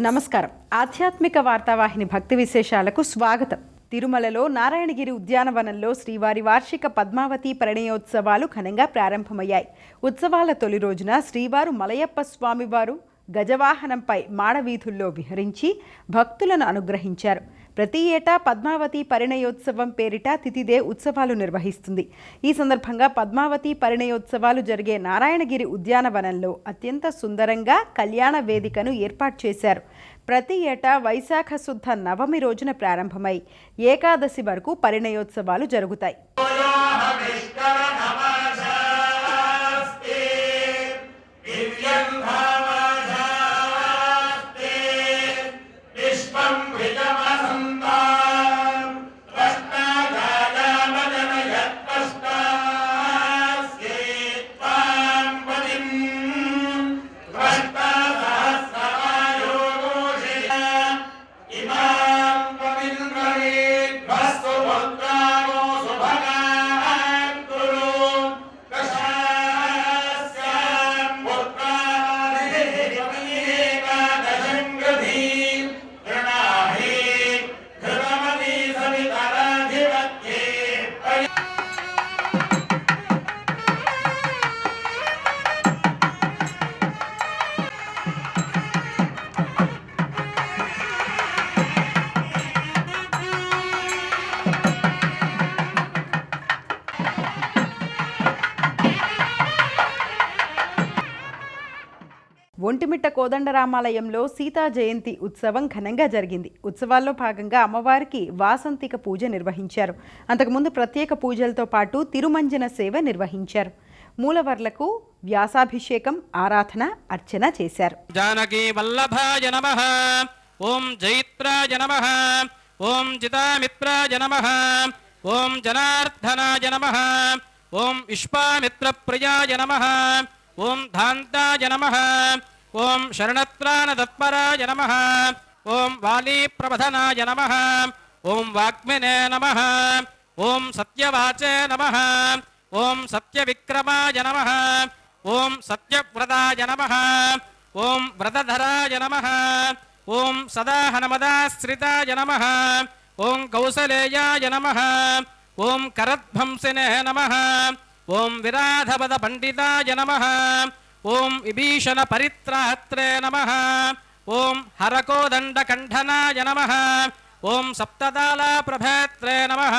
నమస్కారం. ఆధ్యాత్మిక వార్తావాహిని భక్తి విశేషాలకు స్వాగతం. తిరుమలలో నారాయణగిరి ఉద్యానవనంలో శ్రీవారి వార్షిక పద్మావతి ప్రణయోత్సవాలు ఘనంగా ప్రారంభమయ్యాయి. ఉత్సవాల తొలి రోజున శ్రీవారు మలయప్ప స్వామివారు గజవాహనంపై మాడవీధుల్లో విహరించి భక్తులను అనుగ్రహించారు. ప్రతి ఏటా పద్మావతి పరిణయోత్సవం పేరిట తిథిదే ఉత్సవాలు నిర్వహిస్తుంది. ఈ సందర్భంగా పద్మావతి పరిణయోత్సవాలు జరిగే నారాయణగిరి ఉద్యానవనంలో అత్యంత సుందరంగా కళ్యాణ వేదికను ఏర్పాటు చేశారు. ప్రతి ఏటా వైశాఖ శుద్ధ నవమి రోజున ప్రారంభమై ఏకాదశి వరకు పరిణయోత్సవాలు జరుగుతాయి. కోదండరామాలయంలో సీతా జయంతి ఉత్సవం ఘనంగా జరిగింది. ఉత్సవాల్లో భాగంగా అమ్మవారికి వాసంతిక పూజ నిర్వహించారు. అంతకుముందు ప్రత్యేక పూజలతో పాటు తిరుమంజన సేవ నిర్వహించారు. మూలవర్లకు వ్యాసాభిషేకం ఆరాధన అర్చన చేశారు. జానకి వల్లభాయ నమ. ఓం జైత్రాయ నమ. ఓం జితామిత్రాయ నమ. ఓం జనార్దనాయ నమ. ఓం విశ్వామిత్రప్రియాయ నమ. ఓం ధాంతాయ నమ ఓం శరణత్రాణతత్పరాయ నమ. ॐ शरणत्राणतत्पराय नमः ॐ वालीप्रबधनाय नमः ॐ वाग्मिने नमः ॐ सत्यवाचे नमः ॐ सत्यविक्रमाय नमः ॐ सत्यव्रताय नमः ॐ व्रतधराय नमः ॐ सदा हनमदाश्रिता जनम ॐ कौसलेयाय नमः ॐ करद्भंसिने नमः ॐ विराधपदपण्डिताय नमः ॐ विभीषणपरित्रात्रे नमः। ॐ हरकोदण्डकण्ठनाय नमः। ॐ नप्ततालाप्रभत्रे नमः।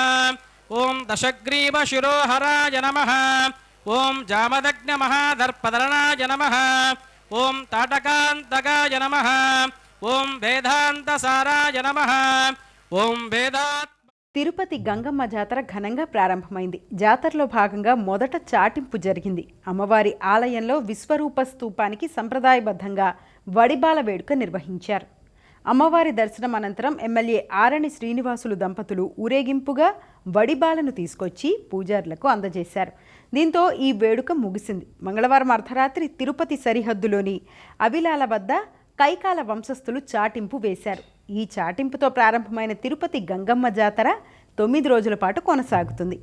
ॐ दशग्रीवशिरोहराय नमः। ॐ जामदग्नमहादर्पदलनाय नमः। ॐ ताटकान्तकाय नमः। ॐ वेदान्तसाराय नमः। ॐ वेदात् తిరుపతి గంగమ్మ జాతర ఘనంగా ప్రారంభమైంది. జాతరలో భాగంగా మొదట చాటింపు జరిగింది. అమ్మవారి ఆలయంలో విశ్వరూప స్తూపానికి సంప్రదాయబద్ధంగా వడిబాల వేడుక నిర్వహించారు. అమ్మవారి దర్శనం అనంతరం ఎమ్మెల్యే ఆరణి శ్రీనివాసులు దంపతులు ఊరేగింపుగా వడిబాలను తీసుకొచ్చి పూజారులకు అందజేశారు. దీంతో ఈ వేడుక ముగిసింది. మంగళవారం అర్ధరాత్రి తిరుపతి సరిహద్దులోని అవిలాల వద్ద కైకాల వంశస్థులు చాటింపు వేశారు. ఈ చాటింపుతో ప్రారంభమైన తిరుపతి గంగమ్మ జాతర తొమ్మిది రోజుల పాటు కొనసాగుతుంది.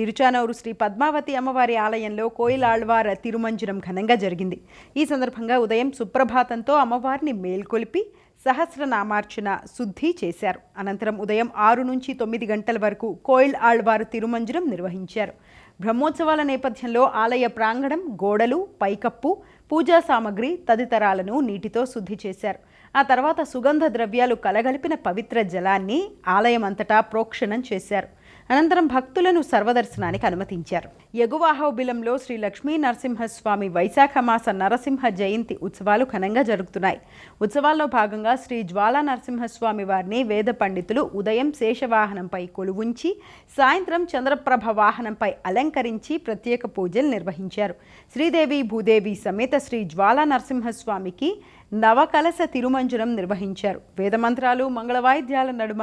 తిరుచానూరు శ్రీ పద్మావతి అమ్మవారి ఆలయంలో కోయిలాళ్వార తిరుమంజనం ఘనంగా జరిగింది. ఈ సందర్భంగా ఉదయం సుప్రభాతంతో అమ్మవారిని మేల్కొలిపి సహస్రనామార్చన శుద్ధి చేశారు. అనంతరం ఉదయం ఆరు నుంచి తొమ్మిది గంటల వరకు కోయిల్ ఆళ్వారు తిరుమంజనం నిర్వహించారు. బ్రహ్మోత్సవాల నేపథ్యంలో ఆలయ ప్రాంగణం గోడలు పైకప్పు పూజా సామగ్రి తదితరాలను నీటితో శుద్ధి చేశారు. ఆ తర్వాత సుగంధ ద్రవ్యాలు కలగలిపిన పవిత్ర జలాన్ని ఆలయం అంతటా ప్రోక్షణం చేశారు. అనంతరం భక్తులను సర్వదర్శనానికి అనుమతించారు. ఎగువాహోబిలంలో శ్రీ లక్ష్మీ నరసింహస్వామి వైశాఖ మాస నరసింహ జయంతి ఉత్సవాలు ఘనంగా జరుగుతున్నాయి. ఉత్సవాల్లో భాగంగా శ్రీ జ్వాలా నరసింహస్వామి వారిని వేద పండితులు ఉదయం శేషవాహనంపై కొలువుంచి సాయంత్రం చంద్రప్రభ వాహనంపై అలంకరించి ప్రత్యేక పూజలు నిర్వహించారు. శ్రీదేవి భూదేవి సమేత శ్రీ జ్వాలా నరసింహస్వామికి నవకలశ తిరుమంజనం నిర్వహించారు. వేదమంత్రాలు మంగళవాయిద్యాల నడుమ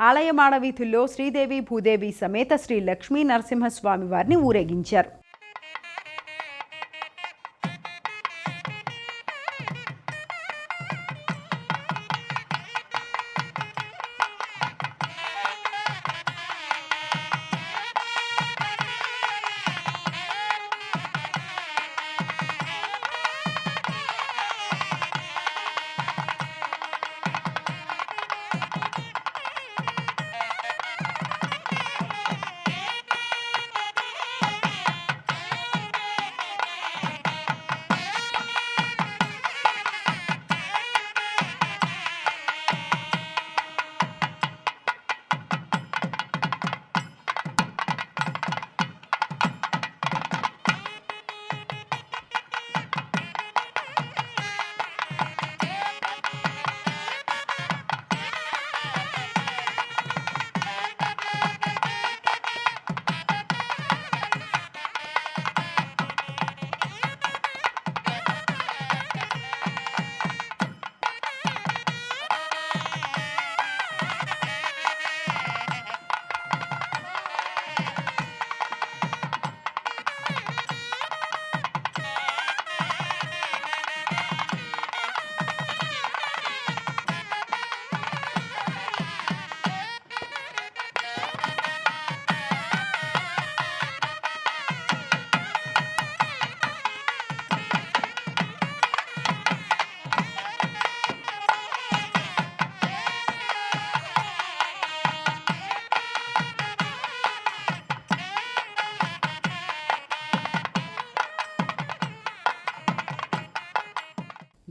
ఆలయ మాడవీధుల్లో శ్రీదేవి భూదేవి సమేత శ్రీ లక్ష్మీ నరసింహస్వామి వారిని ఊరేగించారు.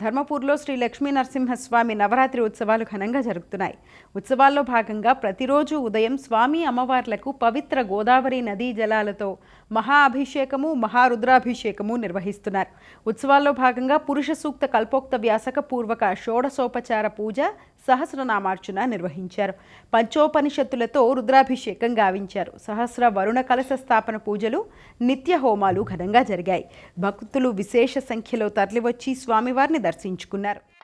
ధర్మపూర్లో శ్రీ లక్ష్మీ నరసింహస్వామి నవరాత్రి ఉత్సవాలు ఘనంగా జరుగుతున్నాయి. ఉత్సవాల్లో భాగంగా ప్రతిరోజు ఉదయం స్వామి అమ్మవార్లకు పవిత్ర గోదావరి నదీ జలాలతో మహా అభిషేకము మహారుద్రాభిషేకము నిర్వహిస్తున్నారు. ఉత్సవాల్లో భాగంగా పురుష సూక్త కల్పోక్త వ్యాసక పూర్వక షోడసోపచార పూజ సహస్రనామార్చన నిర్వహించారు. పంచోపనిషత్తులతో రుద్రాభిషేకం గావించారు. సహస్ర వరుణ కలశ స్థాపన పూజలు నిత్య హోమాలు ఘనంగా జరిగాయి. భక్తులు విశేష సంఖ్యలో తరలివచ్చి స్వామివారిని దర్శించుకున్నారు.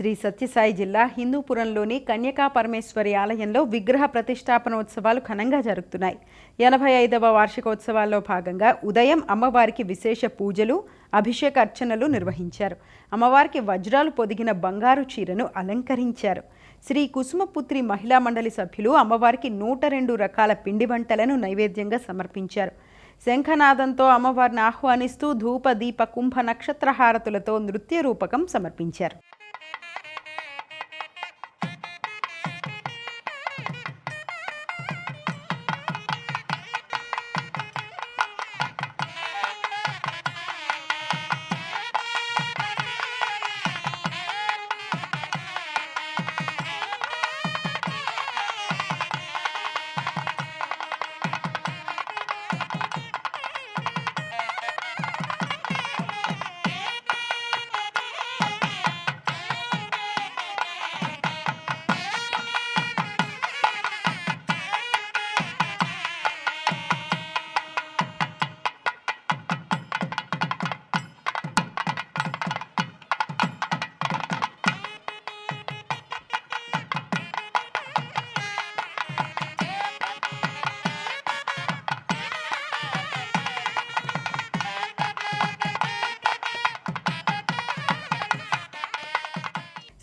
శ్రీ సత్యసాయి జిల్లా హిందూపురంలోని కన్యకా పరమేశ్వరి ఆలయంలో విగ్రహ ప్రతిష్టాపనోత్సవాలు ఘనంగా జరుగుతున్నాయి. ఎనభై ఐదవ వార్షికోత్సవాల్లో భాగంగా ఉదయం అమ్మవారికి విశేష పూజలు అభిషేక అర్చనలు నిర్వహించారు. అమ్మవారికి వజ్రాలు పొదిగిన బంగారు చీరను అలంకరించారు. శ్రీ కుసుమపుత్రి మహిళా మండలి సభ్యులు అమ్మవారికి నూట రెండు రకాల పిండి వంటలను నైవేద్యంగా సమర్పించారు. శంఖనాదంతో అమ్మవారిని ఆహ్వానిస్తూ ధూప దీప కుంభ నక్షత్ర హారతులతో నృత్య రూపకం సమర్పించారు.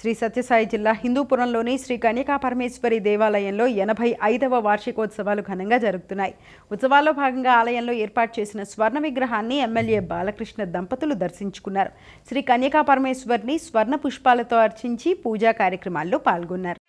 శ్రీ సత్యసాయి జిల్లా హిందూపురంలోని శ్రీ కన్యకా పరమేశ్వరి దేవాలయంలో ఎనభై ఐదవ వార్షికోత్సవాలు ఘనంగా జరుగుతున్నాయి. ఉత్సవాల్లో భాగంగా ఆలయంలో ఏర్పాటు చేసిన స్వర్ణ విగ్రహాన్ని ఎమ్మెల్యే బాలకృష్ణ దంపతులు దర్శించుకున్నారు. శ్రీ కన్యకా పరమేశ్వరిని స్వర్ణ పుష్పాలతో అర్చించి పూజా కార్యక్రమాల్లో పాల్గొన్నారు.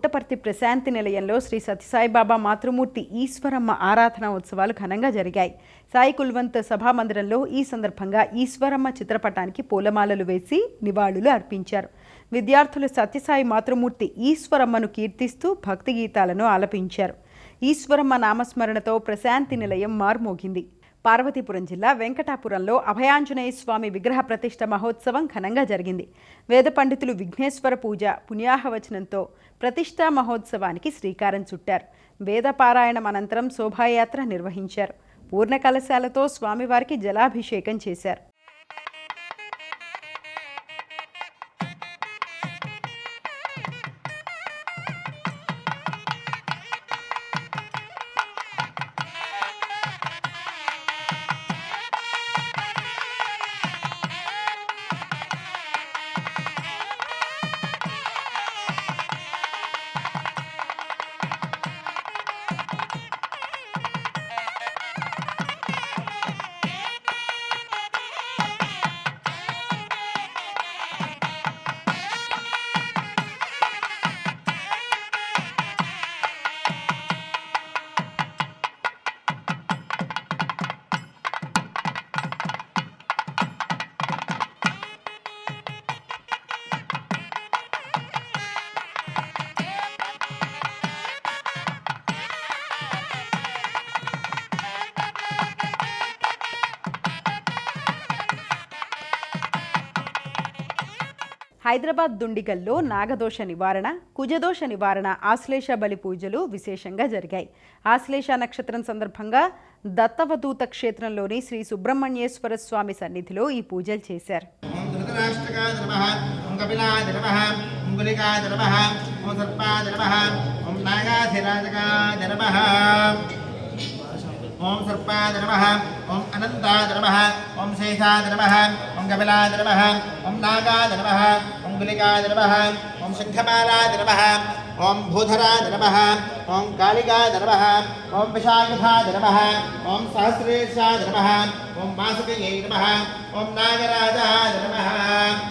పుట్టపర్తి ప్రశాంతి నిలయంలో శ్రీ సత్యసాయిబాబా మాతృమూర్తి ఈశ్వరమ్మ ఆరాధన ఉత్సవాలు ఘనంగా జరిగాయి. సాయి కుల్వంత్ సభామందిరంలో ఈ సందర్భంగా ఈశ్వరమ్మ చిత్రపటానికి పూలమాలలు వేసి నివాళులు అర్పించారు. విద్యార్థులు సత్యసాయి మాతృమూర్తి ఈశ్వరమ్మను కీర్తిస్తూ భక్తి గీతాలను ఆలపించారు. ఈశ్వరమ్మ నామస్మరణతో ప్రశాంతి నిలయం మార్మోగింది. పార్వతీపురం జిల్లా వెంకటాపురంలో అభయాంజనేయ స్వామి విగ్రహ ప్రతిష్ఠ మహోత్సవం ఘనంగా జరిగింది. వేద పండితులు విఘ్నేశ్వర పూజ పుణ్యాహవచనంతో ప్రతిష్టా మహోత్సవానికి శ్రీకారం చుట్టారు. వేద పారాయణం అనంతరం శోభాయాత్ర నిర్వహించారు. పూర్ణ కలశాలతో స్వామివారికి జలాభిషేకం చేశారు. హైదరాబాద్ దుండిగల్లో నాగదోష నివారణ కుజదోష నివారణ ఆశ్లేష బలి పూజలు విశేషంగా జరిగాయి. ఆశ్లేష నక్షత్రం సందర్భంగా దత్తవదూత క్షేత్రంలోని శ్రీ సుబ్రహ్మణ్యేశ్వర స్వామి సన్నిధిలో ఈ పూజలు చేశారు. ఓం ధృతరాష్ట్రకాయ ఓం కపిలాయ ఓం గులికాయ ఓం సర్పాయ ఓం నాగాధిరాజకాయ ఓం సర్పాయ నమః ఓం అనంతాయ నమః ఓం శేషాయ నమః ఓం కపిలాయ నమః ఓం నాగాయ నమః ఓం గులికాయ నమః ఓం శంఖమాలాయ నమః ఓం భూధరాయ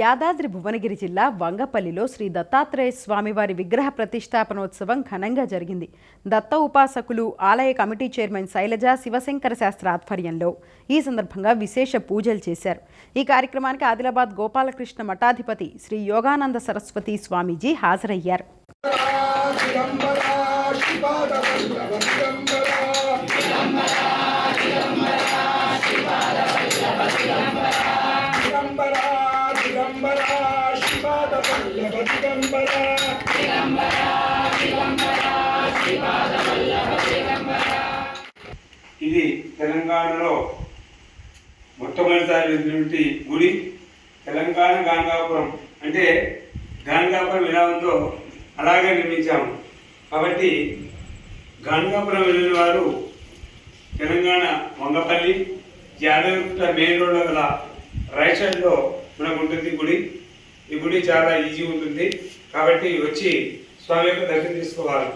యాదాద్రి భువనగిరి జిల్లా వంగపల్లిలో శ్రీ దత్తాత్రేయ స్వామివారి విగ్రహ ప్రతిష్టాపనోత్సవం ఘనంగా జరిగింది. దత్త ఉపాసకులు ఆలయ కమిటీ చైర్మన్ శైలజ శివశంకర శాస్త్ర ఆధ్వర్యంలో ఈ సందర్భంగా విశేష పూజలు చేశారు. ఈ కార్యక్రమానికి ఆదిలాబాద్ గోపాలకృష్ణ మఠాధిపతి శ్రీ యోగానంద సరస్వతి స్వామీజీ హాజరయ్యారు. ఇది తెలంగాణలో మొట్టమొదటిసారి వెలిసినటువంటి గుడి. తెలంగాణ గాంగాపురం అంటే గాంగాపురం ఎలా ఉందో అలాగే నిర్మించాము. కాబట్టి గాంగాపురం వెళ్ళిన వారు తెలంగాణ వంగపల్లి యాదగిరిగుట్ట మెయిన్ రోడ్లో గల రైట్ సైడ్లో మనకు ఉంటుంది గుడి. ఈ గుడి చాలా ఈజీ ఉంటుంది. కాబట్టి వచ్చి స్వామి యొక్క దర్శనం తీసుకోవాలి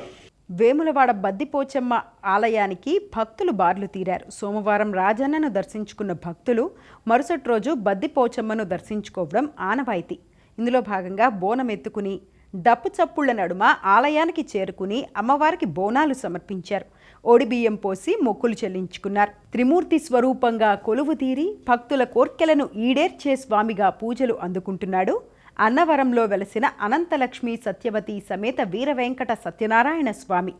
వేములవాడ బద్దిపోచమ్మ ఆలయానికి భక్తులు బార్లు తీరారు. సోమవారం రాజన్నను దర్శించుకున్న భక్తులు మరుసటి రోజు బద్దిపోచమ్మను దర్శించుకోవడం ఆనవాయితీ. ఇందులో భాగంగా బోనం ఎత్తుకుని డప్పు చప్పుళ్ళ నడుమ ఆలయానికి చేరుకుని అమ్మవారికి బోనాలు సమర్పించారు. ఓడిబియ్యం పోసి మొక్కులు చెల్లించుకున్నారు. త్రిమూర్తి స్వరూపంగా కొలువు తీరి భక్తుల కోర్కెలను ఈడేర్చే స్వామిగా పూజలు అందుకుంటున్నాడు అన్నవరంలో వెలసిన అనంతలక్ష్మి సత్యవతి సమేత వీరవెంకట సత్యనారాయణ స్వామి.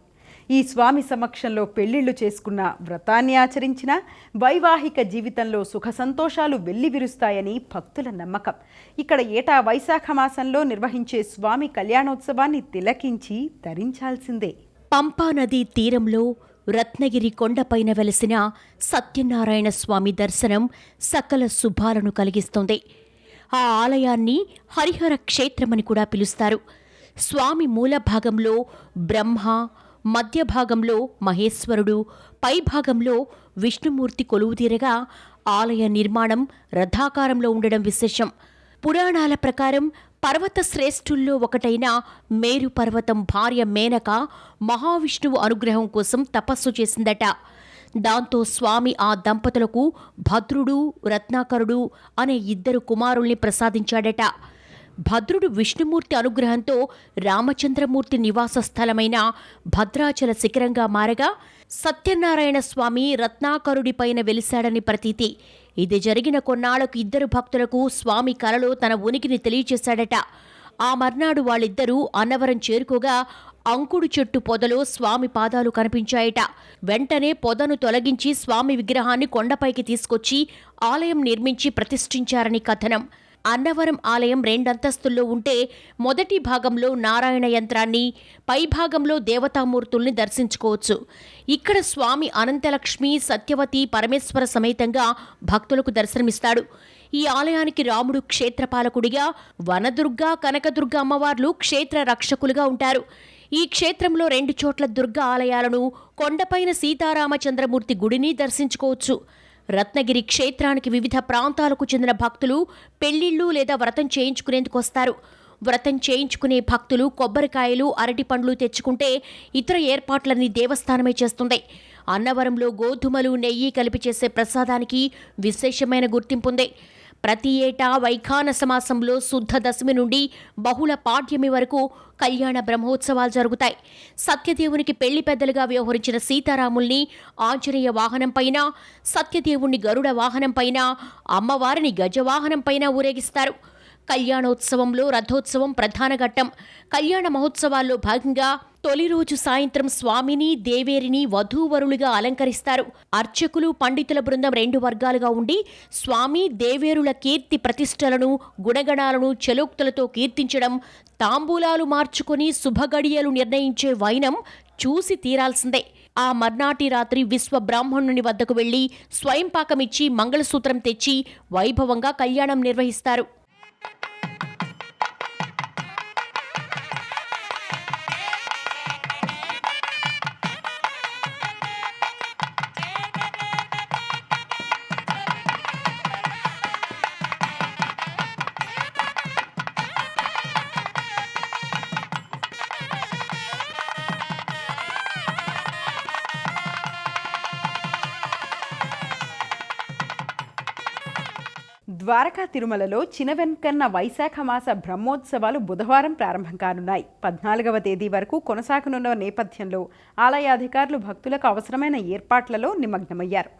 ఈ స్వామి సమక్షంలో పెళ్ళిళ్ళు చేసుకున్న వ్రతాన్ని ఆచరించిన వైవాహిక జీవితంలో సుఖ సంతోషాలు వెల్లివిరుస్తాయని భక్తుల నమ్మకం. ఇక్కడ ఏటా వైశాఖ మాసంలో నిర్వహించే స్వామి కళ్యాణోత్సవాన్ని తిలకించి ధరించాల్సిందే. పంపా నదీ తీరంలో రత్నగిరి కొండపైన వెలసిన సత్యనారాయణ స్వామి దర్శనం సకల శుభాలను కలిగిస్తుంది. ఆ ఆలయాన్ని హరిహర క్షేత్రమని కూడా పిలుస్తారు. స్వామి మూల భాగంలో బ్రహ్మ మధ్య భాగంలో మహేశ్వరుడు పై భాగంలో విష్ణుమూర్తి కొలువుతీరగా ఆలయ నిర్మాణం రథాకారంలో ఉండడం విశేషం. పురాణాల ప్రకారం పర్వత శ్రేష్ఠుల్లో ఒకటైన మేరు పర్వతం భార్య మేనక మహావిష్ణువు అనుగ్రహం కోసం తపస్సు చేసిందట. దాంతో స్వామి ఆ దంపతులకు భద్రుడు రత్నాకరుడు అనే ఇద్దరు కుమారుల్ని ప్రసాదించాడట. భద్రుడు విష్ణుమూర్తి అనుగ్రహంతో రామచంద్రమూర్తి నివాస స్థలమైన భద్రాచల శిఖరంగా మారగా సత్యనారాయణ స్వామి రత్నాకరుడిపైన వెలిశాడని ప్రతీతి. ఇది జరిగిన కొన్నాళ్ళకు ఇద్దరు భక్తులకు స్వామి కలలో తన ఉనికిని తెలియచేశాడట. ఆ మర్నాడు వాళ్ళిద్దరూ అన్నవరం చేరుకోగా అంకుడు చెట్టు పొదలో స్వామి పాదాలు కనిపించాయట. వెంటనే పొదను తొలగించి స్వామి విగ్రహాన్ని కొండపైకి తీసుకొచ్చి ఆలయం నిర్మించి ప్రతిష్ఠించారని కథనం. అన్నవరం ఆలయం రెండంతస్తుల్లో ఉంటే మొదటి భాగంలో నారాయణ యంత్రాన్ని పై భాగంలో దేవతామూర్తుల్ని దర్శించుకోవచ్చు. ఇక్కడ స్వామి అనంతలక్ష్మి సత్యవతి పరమేశ్వర సమేతంగా భక్తులకు దర్శనమిస్తాడు. ఈ ఆలయానికి రాముడు క్షేత్రపాలకుడిగా వనదుర్గ కనకదుర్గ అమ్మవార్లు క్షేత్ర రక్షకులుగా ఉంటారు. ఈ క్షేత్రంలో రెండు చోట్ల దుర్గ ఆలయాలను కొండపైన సీతారామచంద్రమూర్తి గుడిని దర్శించుకోవచ్చు. రత్నగిరి క్షేత్రానికి వివిధ ప్రాంతాలకు చెందిన భక్తులు పెళ్ళిళ్ళు లేదా వ్రతం చేయించుకునేందుకు వస్తారు. వ్రతం చేయించుకునే భక్తులు కొబ్బరికాయలు అరటి పండ్లు తెచ్చుకుంటే ఇతర ఏర్పాట్లన్నీ దేవస్థానమే చేస్తుంది. అన్నవరంలో గోధుమలు నెయ్యి కలిపి చేసే ప్రసాదానికి విశేషమైన గుర్తింపుంది ప్రతి ఏటా వైఖాన సమాసంలో శుద్ధ దశమి నుండి బహుళ పాఠ్యమి వరకు కళ్యాణ బ్రహ్మోత్సవాలు జరుగుతాయి. సత్యదేవునికి పెళ్ళి పెద్దలుగా వ్యవహరించిన సీతారాముల్ని ఆంజనేయ వాహనంపైన సత్యదేవుణ్ణి గరుడ వాహనంపైన అమ్మవారిని గజవాహనంపైన ఊరేగిస్తారు. కళ్యాణోత్సవంలో రథోత్సవం ప్రధాన ఘట్టం. కళ్యాణ మహోత్సవాల్లో భాగంగా తొలి రోజు సాయంత్రం స్వామిని దేవేరిని వధూవరులుగా అలంకరిస్తారు. అర్చకులు పండితుల బృందం రెండు వర్గాలుగా ఉండి స్వామి దేవేరుల కీర్తి ప్రతిష్టలను గుణగణాలను చలోక్తులతో కీర్తించడం తాంబూలాలు మార్చుకొని శుభగడియలు నిర్ణయించే వైనం చూసి తీరాల్సిందే. ఆ మర్నాటి రాత్రి విశ్వ బ్రాహ్మణుని వద్దకు వెళ్ళి స్వయంపాకమిచ్చి మంగళసూత్రం తెచ్చి వైభవంగా కళ్యాణం నిర్వహిస్తారు. ద్వారకా తిరుమలలో చినవెన్కన్న వైశాఖ మాస బ్రహ్మోత్సవాలు బుధవారం ప్రారంభం కానున్నాయి. పద్నాలుగవ తేదీ వరకు కొనసాగనున్న నేపథ్యంలో ఆలయాధికారులు భక్తులకు అవసరమైన ఏర్పాట్లలో నిమగ్నమయ్యారు.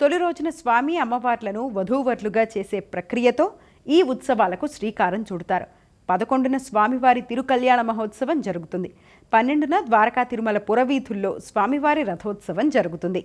తొలి రోజున స్వామి అమ్మవార్లను వధూవరులుగా చేసే ప్రక్రియతో ఈ ఉత్సవాలకు శ్రీకారం చుడతారు. పదకొండున స్వామివారి తిరుకల్యాణ మహోత్సవం జరుగుతుంది. పన్నెండున ద్వారకా తిరుమల పురవీధుల్లో స్వామివారి రథోత్సవం జరుగుతుంది.